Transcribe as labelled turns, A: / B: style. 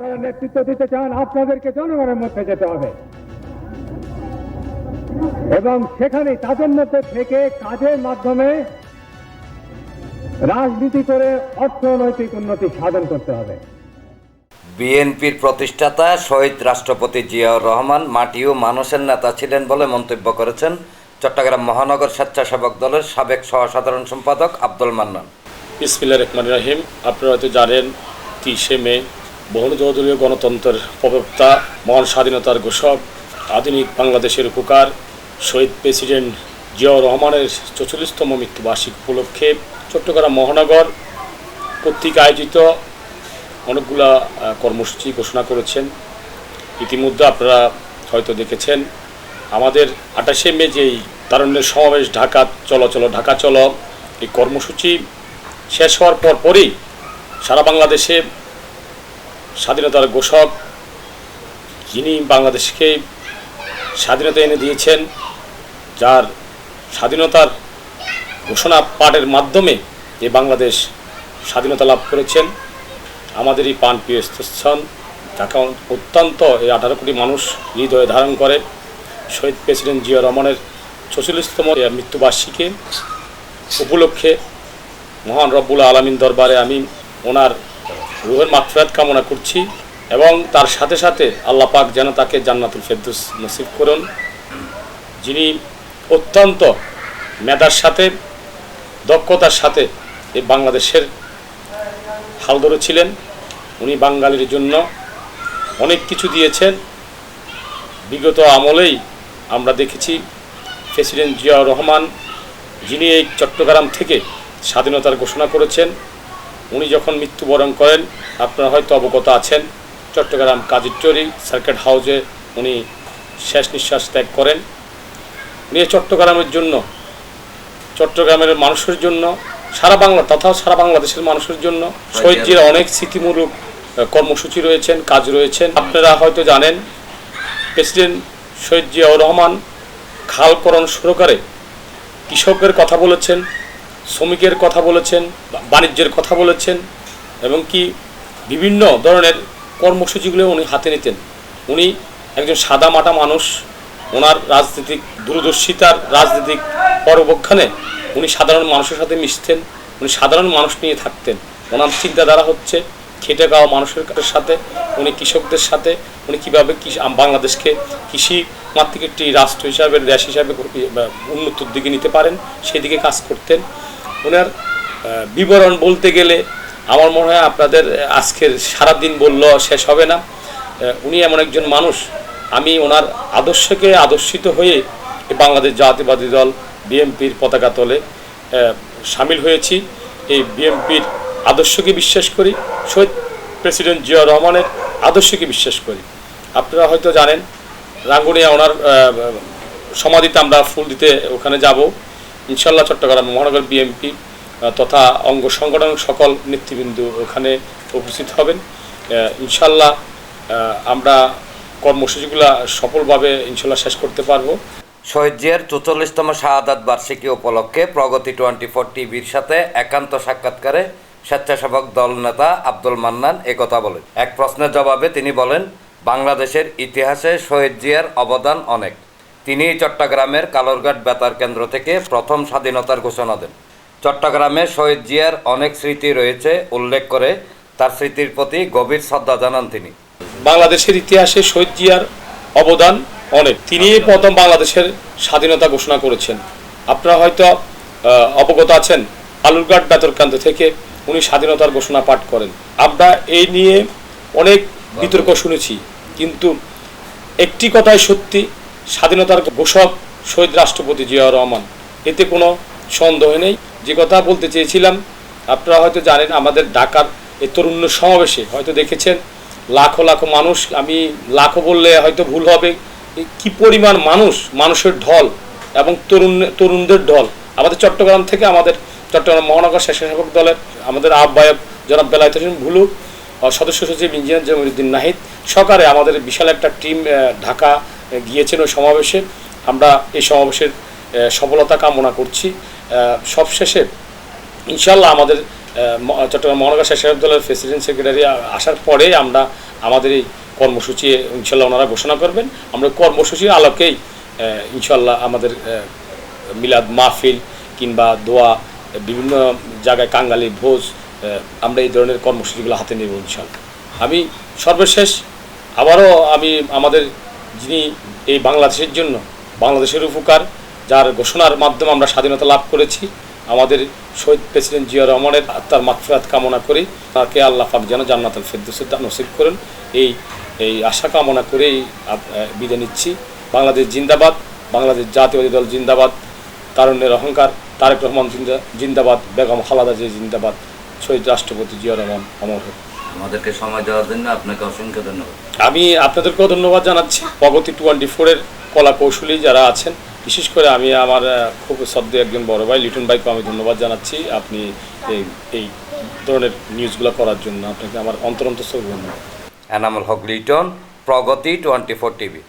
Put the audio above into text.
A: আপনারা নেতৃত্ব দিতে চান আপনাদেরকে জনগণের মধ্যে যেতে হবে। এবং সেখানে তাদের মধ্যে থেকে কাজের মাধ্যমে রাজনীতি করে অর্থনৈতিক উন্নতি সাধন করতে হবে।
B: বিএনপির প্রতিষ্ঠাতা শহীদ রাষ্ট্রপতি জিয়াউর রহমান মাটি ও মানুষের নেতা ছিলেন বলে মন্তব্য করেছেন চট্টগ্রাম মহানগর স্বেচ্ছাসেবক দলের সাবেক সহসাধারণ সম্পাদক আব্দুল মান্নান।
C: ইসমিল্লা রহমান রাহিম। আপনারা হয়তো জানেন তিরিশে মে বহুদলীয় গণতন্ত্রের প্রবক্তা, মহান স্বাধীনতার ঘোষক, আধুনিক বাংলাদেশের উপকার, শহীদ প্রেসিডেন্ট জিয়াউর রহমানের চৌচল্লিশতম মৃত্যুবার্ষিকী উপলক্ষে চট্টগ্রাম মহানগর কর্তৃক আয়োজিত অনেকগুলা কর্মসূচি ঘোষণা করেছেন। ইতিমধ্যে আপনারা হয়তো দেখেছেন, আমাদের আঠাশে মে যেই তারণ্যের সমাবেশ ঢাকা চলো চলো ঢাকা চলো এই কর্মসূচি শেষ হওয়ার পর পরই সারা বাংলাদেশে স্বাধীনতার ঘোষক, যিনি বাংলাদেশকে স্বাধীনতা এনে দিয়েছেন, যার স্বাধীনতার ঘোষণা পাঠের মাধ্যমে এ বাংলাদেশ স্বাধীনতা লাভ করেছেন। আমাদের এই প্রিয় স্থান ঢাকা অত্যন্ত এই আঠারো কোটি মানুষ হৃদয়ে ধারণ করে। শহীদ প্রেসিডেন্ট জিয়া রহমানের ছচল্লিশতম মৃত্যুবার্ষিকী উপলক্ষে মহান রব্বুল আলমিন দরবারে আমি ওনার রুহের মাগফিরাত কামনা করছি এবং তার সাথে সাথে আল্লাহ পাক যেন তাকে জান্নাতুল ফেরদৌস নসিব করুন। যিনি অত্যন্ত মেধার সাথে, দক্ষতার সাথে এই বাংলাদেশের হাল ধরেছিলেন। উনি বাঙালির জন্য অনেক কিছু দিয়েছেন। বিগত আমলেই আমরা দেখেছি প্রেসিডেন্ট জিয়াউর রহমান, যিনি এই চট্টগ্রাম থেকে স্বাধীনতার ঘোষণা করেছেন উনি যখন মৃত্যুবরণ করেন আপনারা হয়তো অবগত আছেন চট্টগ্রাম কাজিরচরি সার্কিট হাউসে উনি শেষ নিঃশ্বাস ত্যাগ করেন। উনি চট্টগ্রামের জন্য চট্টগ্রামের মানুষের জন্য সারা বাংলা তথা সারা বাংলাদেশের মানুষের জন্য শহীদজির অনেক স্মৃতিমূলক কর্মসূচি রয়েছেন কাজ রয়েছেন। আপনারা হয়তো জানেন প্রেসিডেন্ট শহীদ জিয়াউর রহমান খালকরণ শুরু করে কৃষকের কথা বলেছেন শ্রমিকের কথা বলেছেন, বাণিজ্যের কথা বলেছেন, এবং কি বিভিন্ন ধরনের কর্মসূচিগুলো উনি হাতে নিতেন। উনি একজন সাদা মাটা মানুষ, ওনার রাজনৈতিক দূরদর্শিতার রাজনৈতিক পরবক্ষণে উনি সাধারণ মানুষের সাথে মিশতেন, উনি সাধারণ মানুষ নিয়ে থাকতেন। ওনার চিন্তাধারা হচ্ছে খেটে খাওয়া মানুষের সাথে, উনি কৃষকদের সাথে, উনি কীভাবে বাংলাদেশকে কৃষি মাতৃক একটি রাষ্ট্র হিসাবে, দেশ হিসাবে উন্নতির দিকে নিতে পারেন, সেদিকে কাজ করতেন। ওনার বিবরণ বলতে গেলে আমার মনে হয় আপনাদের আজকের সারাদিন বলল শেষ হবে না। উনি এমন একজন মানুষ। আমি ওনার আদর্শকে আদর্শিত হয়ে বাংলাদেশ জাতীয়বাদী দল বিএনপির পতাকা তলে সামিল হয়েছি। এই বিএনপির আদর্শকে বিশ্বাস করি, শহীদ প্রেসিডেন্ট জিয়া রহমানের আদর্শকে বিশ্বাস করি। আপনারা হয়তো জানেন, রাঙ্গুনিয়া ওনার সমাধিতে আমরা ফুল দিতে ওখানে যাব। ইনশাল্লাহ চট্টগ্রাম মহানগর বিএনপি তথা অঙ্গ সংগঠন সকল নেতৃবৃন্দ ওখানে উপস্থিত হবেন। ইনশাল্লাহ আমরা কর্মসূচিগুলো সফলভাবে ইনশাল্লাহ শেষ করতে পারব।
B: শহীদ জিয়ার চৌচল্লিশতম শাহাদাত বার্ষিকী উপলক্ষে প্রগতি টোয়েন্টি ফোর টিভির সাথে একান্ত সাক্ষাৎকারে স্বেচ্ছাসেবক দল নেতা আব্দুল মান্নান একথা বলেন। এক প্রশ্নের জবাবে তিনি বলেন, বাংলাদেশের ইতিহাসে শহীদ জিয়ার অবদান অনেক। তিনি চট্টগ্রামের কালরঘাট বেতার কেন্দ্র থেকে প্রথম স্বাধীনতার ঘোষণা দেন। চট্টগ্রামে শহীদ জিয়ার অনেক স্মৃতি রয়েছে উল্লেখ করে তার স্মৃতির প্রতি গভীর শ্রদ্ধা জানান তিনি।
C: বাংলাদেশের ইতিহাসে শহীদ জিয়ার অবদান অনেক। তিনি প্রথম বাংলাদেশের স্বাধীনতা ঘোষণা করেছেন। আপনারা হয়তো অবগত আছেন আলুরঘাট বেতরকান্ত থেকে উনি স্বাধীনতার ঘোষণা পাঠ করেন। আমরা এই নিয়ে অনেক বিতর্ক শুনেছি কিন্তু একটি কথাই সত্যি স্বাধীনতার ঘোষক শহীদ রাষ্ট্রপতি জিয়াউর রহমান। এতে কোনো সন্দেহ নেই। যে কথা বলতে চেয়েছিলাম, আপনারা হয়তো জানেন, আমাদের ঢাকার এই তরুণ সমাবেশে হয়তো দেখেছেন, লাখো লাখো মানুষ, আমি লাখো বললে হয়তো ভুল হবে কি পরিমাণ মানুষ, মানুষের ঢল এবং তরুণ, তরুণদের ঢল। আমাদের চট্টগ্রাম থেকে আমাদের চট্টগ্রাম মহানগর স্বেচ্ছাসেবক দলের আমাদের আহ্বায়ক জনাব বেলায়েত হোসেন ভুলু সদস্য সচিব ইঞ্জিনিয়ার জমিরুদ্দিন নাহিদ। সকালে আমাদের বিশাল একটা টিম ঢাকা গিয়েছেন ওই সমাবেশে। আমরা এই সমাবেশের সফলতা কামনা করছি। সবশেষে ইনশাল্লাহ আমাদের চট্টগ্রাম মহানগর স্বেচ্ছাসেবক প্রেসিডেন্ট সেক্রেটারি আসার পরে আমরা আমাদের এই কর্মসূচি ইনশাল্লাহ ওনারা ঘোষণা করবেন। আমরা কর্মসূচির আলোকেই ইনশাল্লাহ আমাদের মিলাদ মাহফিল কিংবা দোয়া, বিভিন্ন জায়গায় কাঙ্গালি, ভোজ আমরা এই ধরনের কর্মসূচিগুলো হাতে নেব ইনশাল্লাহ আমি সর্বশেষ, আবারও আমি আমাদের যিনি এই বাংলাদেশের জন্য, বাংলাদেশের উপকার, যার ঘোষণার মাধ্যমে আমরা স্বাধীনতা লাভ করেছি, আমাদের শহীদ প্রেসিডেন্ট জিয়া রহমানের আত্মার মাগফিরাত কামনা করি, তাকে আল্লাহ পাক যেন জান্নাতুল ফেরদৌসের নসিব করেন। এই এই আশা কামনা করেই বিদায় নিচ্ছি। বাংলাদেশ জিন্দাবাদ, বাংলাদেশ জাতীয়বাদী দল জিন্দাবাদ, তারুণ্যের অহংকার, তারেক রহমান জিন্দা- জিন্দাবাদ, বেগম খালাদা জি জিন্দাবাদ, শহীদ রাষ্ট্রপতি জিয়া রহমান অমর হোক।
B: আমাদেরকে সময় দেওয়ার জন্য আপনাকে অসংখ্য ধন্যবাদ।
C: আমি আপনাদেরকেও ধন্যবাদ জানাচ্ছি। প্রগতি টোয়েন্টি ফোরের কলা কৌশলী যারা আছেন বিশেষ করে আমি আমার খুব শব্দ একজন বড় ভাই লিটন ভাইকে আমি ধন্যবাদ জানাচ্ছি। আপনি এই এই ধরনের নিউজগুলো করার জন্য আপনাকে আমার অন্তরন্ত ধন্যবাদ
B: Enamul Haque Liton Pragati twenty four TV